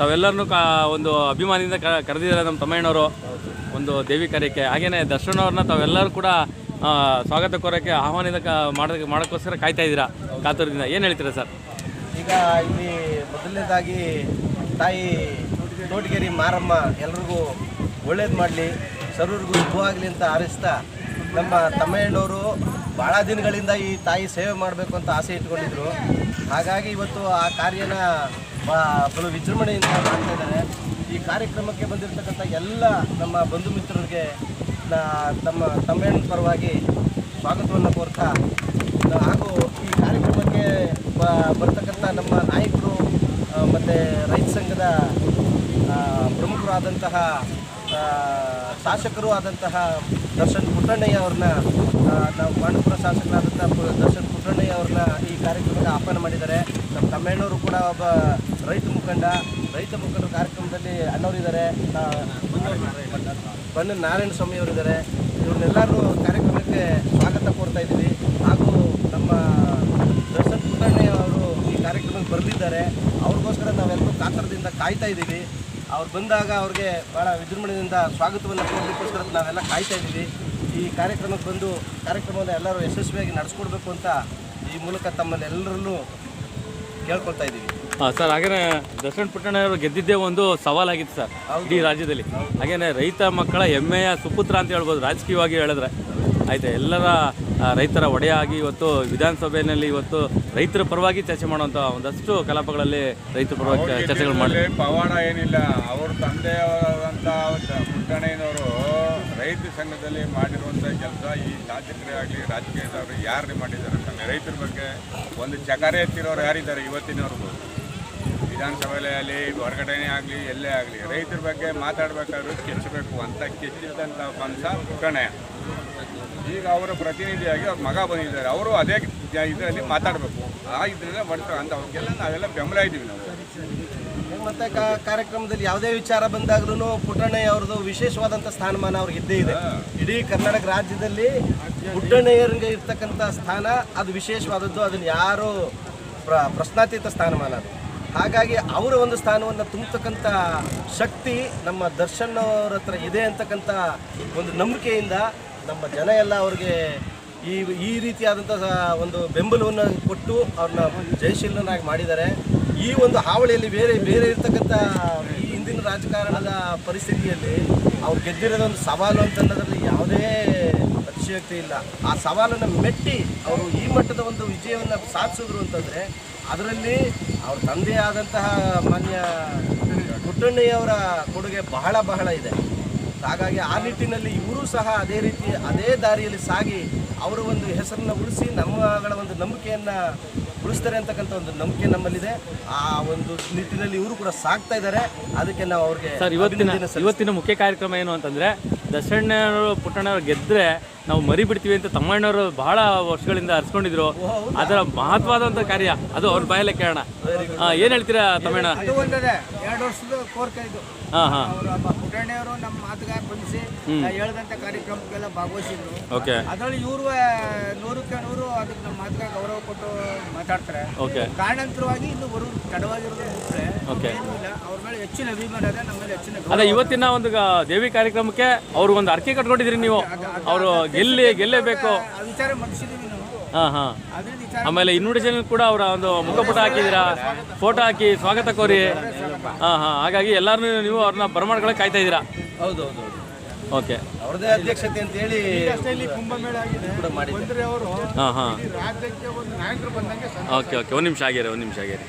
ತಾವೆಲ್ಲರನ್ನೂ ಕಾ, ಒಂದು ಅಭಿಮಾನಿಯಿಂದ ಕರೆದಿದ್ದಾರೆ ನಮ್ಮ ತಮ್ಮಣ್ಣವರು ಒಂದು ದೇವಿ ಕಾರ್ಯಕ್ಕೆ. ಹಾಗೆಯೇ ದರ್ಶನ್ ಅವ್ರನ್ನ ತಾವೆಲ್ಲರೂ ಕೂಡ ಸ್ವಾಗತ ಕೋರೋಕ್ಕೆ ಆಹ್ವಾನಿತ ಮಾಡೋದಕ್ಕೆ ಮಾಡೋಕ್ಕೋಸ್ಕರ ಕಾಯ್ತಾ ಇದ್ದೀರಾ ಕಾತುರದಿಂದ? ಏನು ಹೇಳ್ತೀರಾ ಸರ್? ಈಗ ಇಲ್ಲಿ ಮೊದಲನೇದಾಗಿ ತಾಯಿ ತೋಟಗೇರಿ ಮಾರಮ್ಮ ಎಲ್ರಿಗೂ ಒಳ್ಳೇದು ಮಾಡಲಿ, ಸರ್ವರಿಗೂ ಶುಭವಾಗಲಿ ಅಂತ ಆರಿಸ್ತಾ ನಮ್ಮ ತಮ್ಮಯ್ಯನವರು ಭಾಳ ದಿನಗಳಿಂದ ಈ ತಾಯಿ ಸೇವೆ ಮಾಡಬೇಕು ಅಂತ ಆಸೆ ಇಟ್ಕೊಂಡಿದ್ರು. ಹಾಗಾಗಿ ಇವತ್ತು ಆ ಕಾರ್ಯನ ಬಲು ವಿಜೃಂಭಣೆಯಿಂದ ಮಾಡ್ತಾ ಇದ್ದಾರೆ. ಈ ಕಾರ್ಯಕ್ರಮಕ್ಕೆ ಬಂದಿರತಕ್ಕಂಥ ಎಲ್ಲ ನಮ್ಮ ಬಂಧು ಮಿತ್ರರಿಗೆ ತಮ್ಮ ತಮ್ಮೆಣ್ಣ ಪರವಾಗಿ ಸ್ವಾಗತವನ್ನು ಕೋರ್ತಾ, ಹಾಗೂ ಈ ಕಾರ್ಯಕ್ರಮಕ್ಕೆ ಬರ್ತಕ್ಕಂಥ ನಮ್ಮ ನಾಯಕರು ಮತ್ತು ರೈತ ಸಂಘದ ಪ್ರಮುಖರಾದಂತಹ ಶಾಸಕರು ಆದಂತಹ ದರ್ಶನ್ ಪುಟ್ಟಣ್ಣಯ್ಯ ಅವ್ರನ್ನ ನಾವು ಮಾಣಪುರ ಶಾಸಕರಾದಂಥ ದರ್ಶನ್ ಪುಟ್ಟಣ್ಣಯ್ಯ ಅವ್ರನ್ನ ಈ ಕಾರ್ಯಕ್ರಮಕ್ಕೆ ಆಹ್ವಾನ ಮಾಡಿದ್ದಾರೆ. ನಮ್ಮ ತಮ್ಮಣ್ಣವರು ಕೂಡ ಒಬ್ಬ ರೈತ ಮುಖಂಡ. ರೈತ ಮುಖಂಡರು ಕಾರ್ಯಕ್ರಮದಲ್ಲಿ ಅಣ್ಣವರಿದ್ದಾರೆ. ಬಣ್ಣ ನಾರಾಯಣ ಸ್ವಾಮಿ ಅವರಿದ್ದಾರೆ. ಇವ್ರನ್ನೆಲ್ಲರೂ ಕಾರ್ಯಕ್ರಮಕ್ಕೆ ಸ್ವಾಗತ ಕೋರ್ತಾ ಇದ್ದೀವಿ. ಹಾಗೂ ನಮ್ಮ ದರ್ಶನ್ ಪುಟ್ಟಣ್ಣಯ್ಯ ಅವರು ಈ ಕಾರ್ಯಕ್ರಮಕ್ಕೆ ಬರೆದಿದ್ದಾರೆ ಅವ್ರಿಗೋಸ್ಕರ ನಾವೆಲ್ಲರೂ ಕಾತರದಿಂದ ಕಾಯ್ತಾ ಇದ್ದೀವಿ. ಅವ್ರು ಬಂದಾಗ ಅವ್ರಿಗೆ ಭಾಳ ವಿಜೃಂಭಣೆಯಿಂದ ಸ್ವಾಗತವನ್ನು ಕೊಡೋದಕ್ಕೋಸ್ಕರ ನಾವೆಲ್ಲ ಕಾಯ್ತಾ ಇದ್ದೀವಿ. ಈ ಕಾರ್ಯಕ್ರಮಕ್ಕೆ ಬಂದು ಕಾರ್ಯಕ್ರಮವನ್ನು ಎಲ್ಲರೂ ಯಶಸ್ವಿಯಾಗಿ ನಡೆಸ್ಕೊಡ್ಬೇಕು ಅಂತ ಈ ಮೂಲಕ ತಮ್ಮಲ್ಲಿ ಕೇಳ್ಕೊಳ್ತಾ ಇದ್ದೀವಿ. ಹಾಂ ಸರ್ ಹಾಗೇನೆ ದರ್ಶನ್ ಪುಟ್ಟಣ್ಣವರು ಗೆದ್ದಿದ್ದೇ ಒಂದು ಸವಾಲಾಗಿತ್ತು ಸರ್ ಇಡೀ ರಾಜ್ಯದಲ್ಲಿ. ಹಾಗೇನೆ ರೈತ ಮಕ್ಕಳ ಹೆಮ್ಮೆಯ ಸುಪುತ್ರ ಅಂತ ಹೇಳ್ಬೋದು ರಾಜಕೀಯವಾಗಿ ಹೇಳಿದ್ರೆ. ಆಯ್ತು ಎಲ್ಲರ ರೈತರ ಒಡೆಯಾಗಿ ಇವತ್ತು ವಿಧಾನಸಭೆಯಲ್ಲಿ ಇವತ್ತು ರೈತರ ಪರವಾಗಿ ಚರ್ಚೆ ಮಾಡುವಂಥ ಒಂದಷ್ಟು ಕಲಾಪಗಳಲ್ಲಿ ರೈತರ ಪರವಾಗಿ ಚರ್ಚೆಗಳು ಮಾಡಿ ಪವಾಡ ಏನಿಲ್ಲ ಅವ್ರ ತಂದೆಯವರಾದಂಥ ಪುಟ್ಟಣ್ಣಯ್ಯನವರು ರೈತ ಸಂಘದಲ್ಲಿ ಮಾಡಿರುವಂಥ ಕೆಲಸ ಈ ಶಾಸಕರೇ ಆಗಲಿ ರಾಜಕೀಯದವರು ಯಾರು ಮಾಡಿದ್ದಾರೆ ಸ್ವಾಮಿ? ರೈತರ ಬಗ್ಗೆ ಒಂದು ಚಕರೆ ಎತ್ತಿರೋರು ಯಾರಿದ್ದಾರೆ ಇವತ್ತಿನವ್ರಿಗೂ? ವಿಧಾನಸಭೆಯಲ್ಲೇ ಆಗಲಿ ಹೊರಗಡೆನೇ ಆಗಲಿ ಎಲ್ಲೇ ಆಗಲಿ ರೈತರ ಬಗ್ಗೆ ಮಾತಾಡಬೇಕಾದ್ರೂ ಕೆಚ್ಚಬೇಕು ಅಂತ ಕೆಚ್ಚಿದಂಥ ಪಂಥ ಪುಟ್ಟಣ್ಣಯ್ಯ ಈಗ ಅವರ ಪ್ರತಿನಿಧಿಯಾಗಿ ಅವ್ರ ಮಗ ಬಂದಿದ್ದಾರೆ. ಅವರು ಅದೇ ಇದರಲ್ಲಿ ಮಾತಾಡಬೇಕು. ಆ ಇದರಲ್ಲೇ ಮಾಡ್ತಾರೆ ಅಂತ ಅವ್ರಿಗೆಲ್ಲ ನಾವೆಲ್ಲ ಬೆಂಬಲ ಇದ್ದೀವಿ ನಾವು. ಮತ್ತೆ ಕಾರ್ಯಕ್ರಮದಲ್ಲಿ ಯಾವುದೇ ವಿಚಾರ ಬಂದಾಗ್ಲೂ ಪುಟ್ಟಣ್ಣಯ್ಯ ಅವ್ರದ್ದು ವಿಶೇಷವಾದಂಥ ಸ್ಥಾನಮಾನ ಅವ್ರಿಗೆ ಇದ್ದೇ ಇದೆ. ಇಡೀ ಕರ್ನಾಟಕ ರಾಜ್ಯದಲ್ಲಿ ಪುಟ್ಟಣ್ಣಯ್ಯರಿಗೆ ಇರ್ತಕ್ಕಂಥ ಸ್ಥಾನ ಅದು ವಿಶೇಷವಾದದ್ದು. ಅದನ್ನು ಯಾರು ಪ್ರ ಪ್ರಶ್ನಾತೀತ ಸ್ಥಾನಮಾನ ಅದು. ಹಾಗಾಗಿ ಅವರ ಒಂದು ಸ್ಥಾನವನ್ನು ತುಂಬತಕ್ಕಂಥ ಶಕ್ತಿ ನಮ್ಮ ದರ್ಶನ್ ಅವ್ರ ಹತ್ರ ಇದೆ ಅಂತಕ್ಕಂಥ ಒಂದು ನಂಬಿಕೆಯಿಂದ ನಮ್ಮ ಜನ ಎಲ್ಲ ಅವ್ರಿಗೆ ಈ ಈ ರೀತಿಯಾದಂಥ ಒಂದು ಬೆಂಬಲವನ್ನು ಕೊಟ್ಟು ಅವ್ರನ್ನ ಜಯಶೀಲನಾಗಿ ಮಾಡಿದ್ದಾರೆ. ಈ ಒಂದು ಹಾವಳಿಯಲ್ಲಿ ಬೇರೆ ಬೇರೆ ಇರ್ತಕ್ಕಂಥ ಈ ಹಿಂದಿನ ರಾಜಕಾರಣದ ಪರಿಸ್ಥಿತಿಯಲ್ಲಿ ಅವ್ರು ಗೆದ್ದಿರೋದೊಂದು ಸವಾಲು ಅಂತ ಅನ್ನೋದ್ರಲ್ಲಿ ಯಾವುದೇ ಅತಿಶಯಕ್ತಿ ಇಲ್ಲ. ಆ ಸವಾಲನ್ನು ಮೆಟ್ಟಿ ಅವರು ಈ ಮಟ್ಟದ ಒಂದು ವಿಜಯವನ್ನು ಸಾಧಿಸಿದ್ರು ಅಂತಂದರೆ ಅದರಲ್ಲಿ ಅವ್ರ ತಂದೆ ಆದಂತಹ ಮಾನ್ಯ ಪುಟ್ಟಣ್ಣಯ್ಯವರ ಕೊಡುಗೆ ಬಹಳ ಬಹಳ ಇದೆ. ಹಾಗಾಗಿ ಆ ನಿಟ್ಟಿನಲ್ಲಿ ಇವರು ಸಹ ಅದೇ ರೀತಿ ಅದೇ ದಾರಿಯಲ್ಲಿ ಸಾಗಿ ಅವರ ಒಂದು ಹೆಸರನ್ನು ಉಳಿಸಿ ನಮ್ಮಗಳ ಒಂದು ನಂಬಿಕೆಯನ್ನು ಉಳಿಸ್ತಾರೆ ಅಂತಕ್ಕಂಥ ಒಂದು ನಂಬಿಕೆ ನಮ್ಮಲ್ಲಿದೆ ಆ ಒಂದು ನಿಟ್ಟಿನಲ್ಲಿ ಇವರು ಕೂಡ ಸಾಗ್ತಾ ಇದ್ದಾರೆ ಅದಕ್ಕೆ ನಾವು ಅವ್ರಿಗೆ ಸರ್ ಇವತ್ತಿನ. ಇವತ್ತಿನ ಮುಖ್ಯ ಕಾರ್ಯಕ್ರಮ ಏನು ಅಂತಂದರೆ ದಸಣ್ಣ ಪುಟ್ಟಣ್ಣವ್ರು ಗೆದ್ರೆ ನಾವು ಮರಿ ಬಿಡ್ತೀವಿ ಅಂತ ತಮ್ಮಣ್ಣವರು ಬಹಳ ವರ್ಷಗಳಿಂದ ಹರಿಸ್ಕೊಂಡಿದ್ರು ಅದರ ಮಹತ್ವವಾದಂಥ ಕಾರ್ಯ ಅದು ಅವ್ರ ಬಾಯಲ್ಲೇ ಕೇಳೋಣ. ಏನ್ ಹೇಳ್ತೀರಾ ತಮ್ಮಣ್ಣ? ಅದು ಎರಡು ವರ್ಷದ ಕೋರಿಕೆ ಇದು ಹಾ ಹಾ. ಪುಟಣ್ಣೆಯವರು ನಮ್ಮ ಮಾತುಗಾರ ಬಂಧಿಸಿ ಹೇಳ್ದಂಥ ಕಾರ್ಯಕ್ರಮಕ್ಕೆಲ್ಲ ಭಾಗವಹಿಸಿದ್ರು. ಓಕೆ. ಅದರಲ್ಲಿ ಇವರು ನೂರಕ್ಕೆ ನೂರು ಅದಕ್ಕೆ ನಮ್ಮ ಮಾತುಗಾರ ಗೌರವ ಕೊಟ್ಟು ಮಾತಾಡ್ತಾರೆ. ಓಕೆ. ಕಾರಣಾಂತರವಾಗಿ ಇನ್ನು ಬರೋದು ತಡವಾಗಿರೋದು ಬಿಟ್ಟರೆ ಓಕೆ. ಅವ್ರ ಮೇಲೆ ಹೆಚ್ಚಿನ ಅಭಿಮಾನ ಇದೆ ನಮ್ಮ ಮೇಲೆ ಹೆಚ್ಚಿನ ಅದೇ ಇವತ್ತಿನ ಒಂದು ದೇವಿ ಕಾರ್ಯಕ್ರಮಕ್ಕೆ ಅವ್ರು ಒಂದು ಅರ್ಕೆ ಕಟ್ಕೊಂಡಿದ್ರಿ ನೀವು. ಅವರು ಗೆಲ್ಲಿ ಗೆಲ್ಲಬೇಕು? ಆ ವಿಚಾರ ಮುಗಿಸಿದೀವಿ ನಾವು. ಹಾ ಹಾ. ಆಮೇಲೆ ಇನ್ವಿಟೇಷನ್ ಕೂಡ ಅವರ ಒಂದು ಮುಖಪುಟ ಹಾಕಿದ್ದೀರಾ? ಫೋಟೋ ಹಾಕಿ ಸ್ವಾಗತ ಕೋರಿ. ಹಾ ಹಾ. ಹಾಗಾಗಿ ಎಲ್ಲಾರು ನೀವು ಅವ್ರನ್ನ ಬರಮಾಡ್ಕೊಳಕ್ಕೆ ಕಾಯ್ತಾ ಇದ್ದೀರಾ? ಹೌದು ಹೌದು. ಓಕೆ. ಅವ್ರದೇ ಅಧ್ಯಕ್ಷತೆ ಅಂತ ಹೇಳಿ ಕುಂಭಮೇಳ ಆಗಿದೆ. ಕೂಡ ಮಾಡಿದ್ದಾರೆ. ಬಂದ್ರೆ ಅವರು ಹಾ ಹಾ. ರಾಜ್ಯಕ್ಕೆ ಒಂದು ನಾಯಕರು ಬಂದಂಗೆ ಓಕೆ ಓಕೆ. ಒಂದು ನಿಮಿಷ ಆಗಿರಿ ಒಂದು ನಿಮಿಷ ಆಗಿರಿ